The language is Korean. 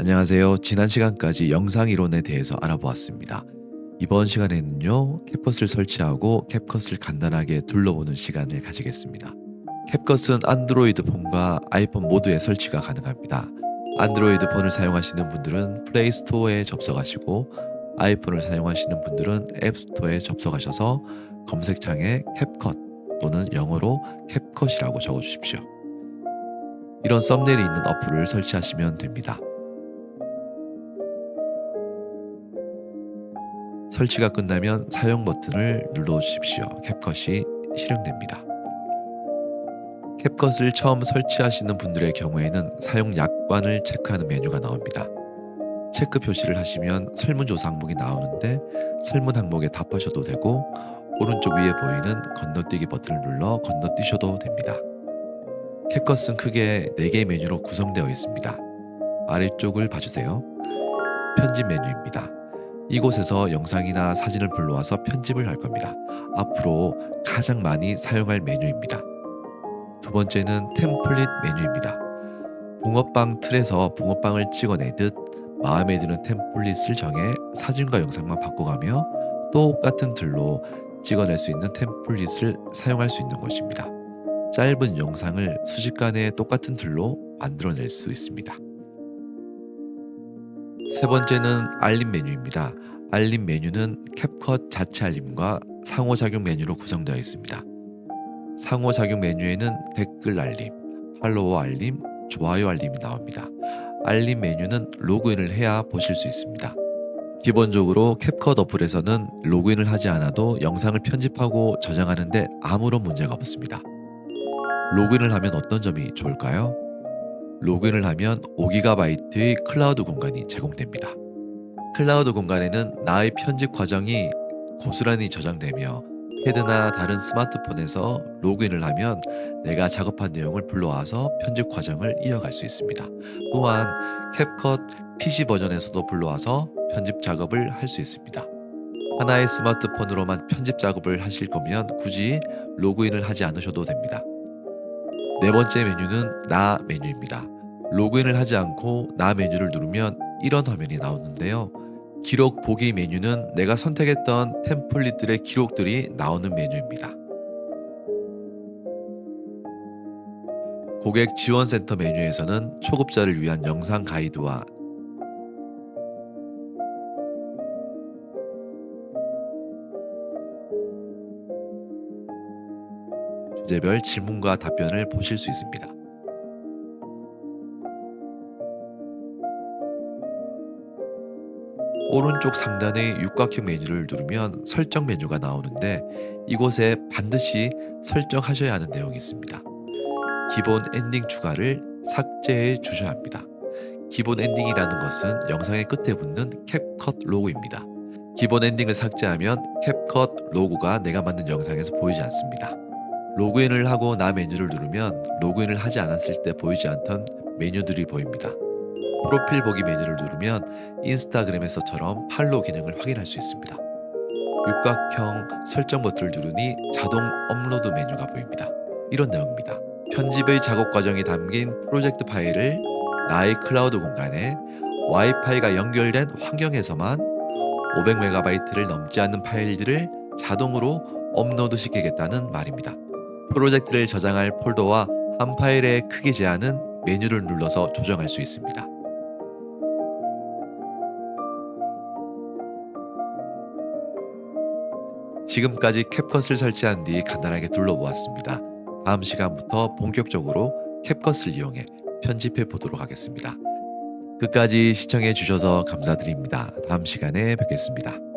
안녕하세요. 지난 시간까지 영상 이론에 대해서 알아보았습니다. 이번 시간에는요, 캡컷을 설치하고 캡컷을 간단하게 둘러보는 시간을 가지겠습니다. 캡컷은 안드로이드 폰과 아이폰 모두에 설치가 가능합니다. 안드로이드 폰을 사용하시는 분들은 플레이 스토어에 접속하시고 아이폰을 사용하시는 분들은 앱 스토어에 접속하셔서 검색창에 캡컷 또는 영어로 캡컷이라고 적어 주십시오. 이런 썸네일이 있는 어플을 설치하시면 됩니다. 설치가 끝나면 사용 버튼을 눌러 주십시오. 캡컷이 실행됩니다. 캡컷을 처음 설치하시는 분들의 경우에는 사용 약관을 체크하는 메뉴가 나옵니다. 체크 표시를 하시면 설문조사 항목이 나오는데 설문 항목에 답하셔도 되고 오른쪽 위에 보이는 건너뛰기 버튼을 눌러 건너뛰셔도 됩니다. 캡컷은 크게 4개의 메뉴로 구성되어 있습니다. 아래쪽을 봐주세요. 편집 메뉴입니다. 이곳에서 영상이나 사진을 불러와서 편집을 할 겁니다. 앞으로 가장 많이 사용할 메뉴입니다. 두 번째는 템플릿 메뉴입니다. 붕어빵 틀에서 붕어빵을 찍어내듯 마음에 드는 템플릿을 정해 사진과 영상만 바꿔가며 똑같은 틀로 찍어낼 수 있는 템플릿을 사용할 수 있는 것입니다. 짧은 영상을 수십간의 똑같은 틀로 만들어낼 수 있습니다. 세 번째는 알림 메뉴입니다. 알림 메뉴는 캡컷 자체 알림과 상호작용 메뉴로 구성되어 있습니다. 상호작용 메뉴에는 댓글 알림, 팔로워 알림, 좋아요 알림이 나옵니다. 알림 메뉴는 로그인을 해야 보실 수 있습니다. 기본적으로 캡컷 어플에서는 로그인을 하지 않아도 영상을 편집하고 저장하는데 아무런 문제가 없습니다. 로그인을 하면 어떤 점이 좋을까요? 로그인을 하면 5GB의 클라우드 공간이 제공됩니다. 클라우드 공간에는 나의 편집 과정이 고스란히 저장되며 패드나 다른 스마트폰에서 로그인을 하면 내가 작업한 내용을 불러와서 편집 과정을 이어갈 수 있습니다. 또한 캡컷 PC 버전에서도 불러와서 편집 작업을 할 수 있습니다. 하나의 스마트폰으로만 편집 작업을 하실 거면 굳이 로그인을 하지 않으셔도 됩니다. 네 번째 메뉴는 나 메뉴입니다. 로그인을 하지 않고 나 메뉴를 누르면 이런 화면이 나오는데요. 기록 보기 메뉴는 내가 선택했던 템플릿들의 기록들이 나오는 메뉴입니다. 고객 지원센터 메뉴에서는 초급자를 위한 영상 가이드와 주제별 질문과 답변을 보실 수 있습니다. 오른쪽 상단의 육각형 메뉴를 누르면 설정 메뉴가 나오는데 이곳에 반드시 설정하셔야 하는 내용이 있습니다. 기본 엔딩 추가를 삭제해 주셔야 합니다. 기본 엔딩이라는 것은 영상의 끝에 붙는 캡컷 로고입니다. 기본 엔딩을 삭제하면 캡컷 로고가 내가 만든 영상에서 보이지 않습니다. 로그인을 하고 나 메뉴를 누르면 로그인을 하지 않았을 때 보이지 않던 메뉴들이 보입니다. 프로필 보기 메뉴를 누르면 인스타그램에서처럼 팔로우 기능을 확인할 수 있습니다. 육각형 설정 버튼을 누르니 자동 업로드 메뉴가 보입니다. 이런 내용입니다. 편집의 작업 과정이 담긴 프로젝트 파일을 나의 클라우드 공간에 와이파이가 연결된 환경에서만 500MB를 넘지 않는 파일들을 자동으로 업로드 시키겠다는 말입니다. 프로젝트를 저장할 폴더와 한 파일의 크기 제한은 메뉴를 눌러서 조정할 수 있습니다. 지금까지 캡컷을 설치한 뒤 간단하게 둘러보았습니다. 다음 시간부터 본격적으로 캡컷을 이용해 편집해 보도록 하겠습니다. 끝까지 시청해 주셔서 감사드립니다. 다음 시간에 뵙겠습니다.